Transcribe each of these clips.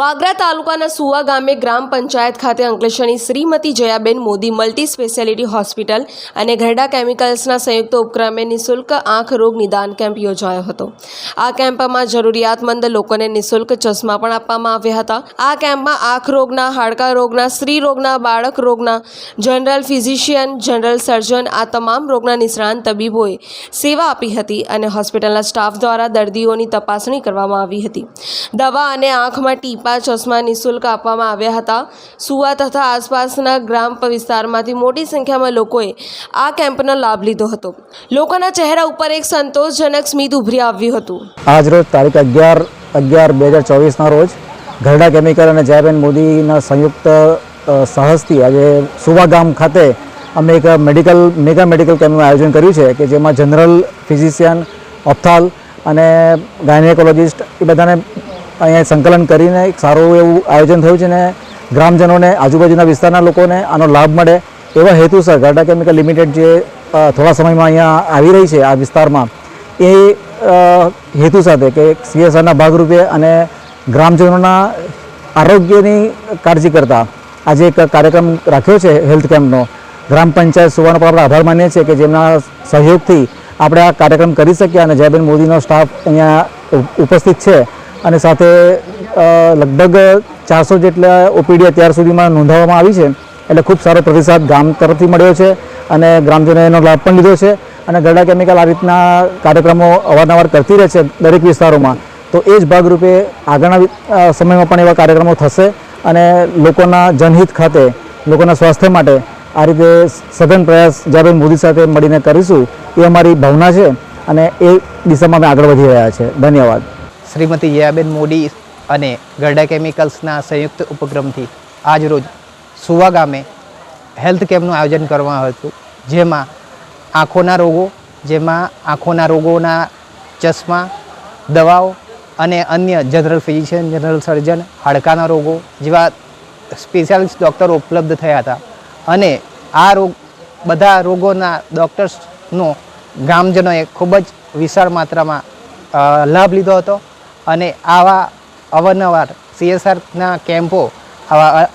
વાગરા તાલુકાના સુવા ગામે ગ્રામ પંચાયત ખાતે અંકલેશ્વરની Shrimati Jayaben Modi multi speciality hospital અને ઘરડા કેમિકલ્સના સંયુક્ત ઉપક્રમે નિઃશુલ્ક આંખ રોગ નિદાન કેમ્પ યોજાયો હતો. આ કેમ્પમાં જરૂરિયાતમંદ લોકોને નિઃશુલ્ક ચશ્મા પણ આપવામાં આવ્યા હતા. આ કેમ્પમાં આંખ રોગના, હાડકા રોગના, સ્ત્રી રોગના, બાળક રોગના, જનરલ ફિઝિશિયન, જનરલ સર્જન આ તમામ રોગના નિષ્ણાંત તબીબોએ સેવા આપી હતી અને હોસ્પિટલના સ્ટાફ દ્વારા દર્દીઓની તપાસણી કરવામાં આવી હતી. દવા અને આંખમાં ટીપા ચશ્મા નિઃશુલ્ક આપવામાં આવ્યા હતા. સુવા તથા આસપાસના ગ્રામ વિસ્તારમાંથી મોટી સંખ્યામાં લોકોએ આ કેમ્પનો લાભ લીધો હતો. લોકોના ચહેરા ઉપર એક સંતોષજનક સ્મિત ઉભરી આવ્યું હતું. આજ રોજ તારીખ અગિયાર અગિયાર બે હજાર ચોવીસના રોજ ઘરડા કેમિકલ અને જયાબેન મોદીના સંયુક્ત સાહસથી આજે સુવા ગામ ખાતે અમે એક મેડિકલ, મેગા મેડિકલ કેમ્પનું આયોજન કર્યું છે કે જેમાં જનરલ ફિઝિશિયન, ઓપ્થાલ અને ગાયનેકોલોજિસ્ટ એ બધાને અહીંયા સંકલન કરીને એક સારું એવું આયોજન થયું છે ને ગ્રામજનોને, આજુબાજુના વિસ્તારના લોકોને આનો લાભ મળે એવા હેતુસર ગાર્ડા કેમિકલ લિમિટેડ જે થોડા સમયમાં અહીંયા આવી રહી છે આ વિસ્તારમાં, એ હેતુ સાથે કે સીએસઆરના ભાગરૂપે અને ગ્રામજનોના આરોગ્યની કાળજી કરતા આજે એક કાર્યક્રમ રાખ્યો છે હેલ્થ કેમ્પનો. ગ્રામ પંચાયત સુવર્ણ પર આપણે આભાર માનીએ છીએ કે જેમના સહયોગથી આપણે આ કાર્યક્રમ કરી શક્યા અને જયબેન મોદીનો સ્ટાફ અહીંયા ઉપ- ઉપસ્થિત છે. અને સાથે લગભગ ચારસો જેટલા ઓપીડી અત્યાર સુધીમાં નોંધાવવામાં આવી છે. એટલે ખૂબ સારો પ્રતિસાદ ગામ તરફથી મળ્યો છે અને ગ્રામજનોએ એનો લાભ પણ લીધો છે. અને ગરડા કેમિકલ આ રીતના કાર્યક્રમો અવારનવાર કરતી રહે છે દરેક વિસ્તારોમાં. તો એ જ ભાગરૂપે આગળના સમયમાં પણ એવા કાર્યક્રમો થશે અને લોકોના જનહિત ખાતે, લોકોના સ્વાસ્થ્ય માટે આ રીતે સઘન પ્રયાસ જ્યારે મોદી સાથે મળીને કરીશું એ અમારી ભાવના છે અને એ દિશામાં અમે આગળ વધી રહ્યા છે ધન્યવાદ. શ્રીમતી જયાબેન મોદી અને ગરડા કેમિકલ્સના સંયુક્ત ઉપક્રમથી આજરોજ સુવા ગામે હેલ્થ કેમ્પનું આયોજન કરવામાં હતું. જેમાં આંખોના રોગો, જેમાં આંખોના રોગોના ચશ્મા, દવાઓ અને અન્ય જનરલ ફિઝિશિયન, જનરલ સર્જન, હાડકાના રોગો જેવા સ્પેશિયાલિસ્ટ ડૉક્ટરો ઉપલબ્ધ થયા હતા. અને આ રોગ, બધા રોગોના ડૉક્ટર્સનો ગામજનોએ ખૂબ જ વિશાળ માત્રામાં લાભ લીધો હતો. અને આવા અવારનવાર સીએસઆરના કેમ્પો આવા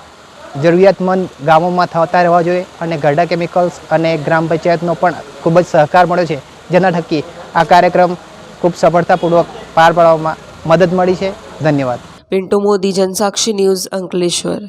જરૂરિયાતમંદ ગામોમાં થતા રહેવા જોઈએ અને ગરડા કેમિકલ્સ અને ગ્રામ પંચાયતનો પણ ખૂબ જ સહકાર મળ્યો છે. જેના થકી આ કાર્યક્રમ ખૂબ સફળતાપૂર્વક પાર પાડવામાં મદદ મળી છે. ધન્યવાદ. પિન્ટુ મોદી, જનસાક્ષી ન્યૂઝ અંકલેશ્વર.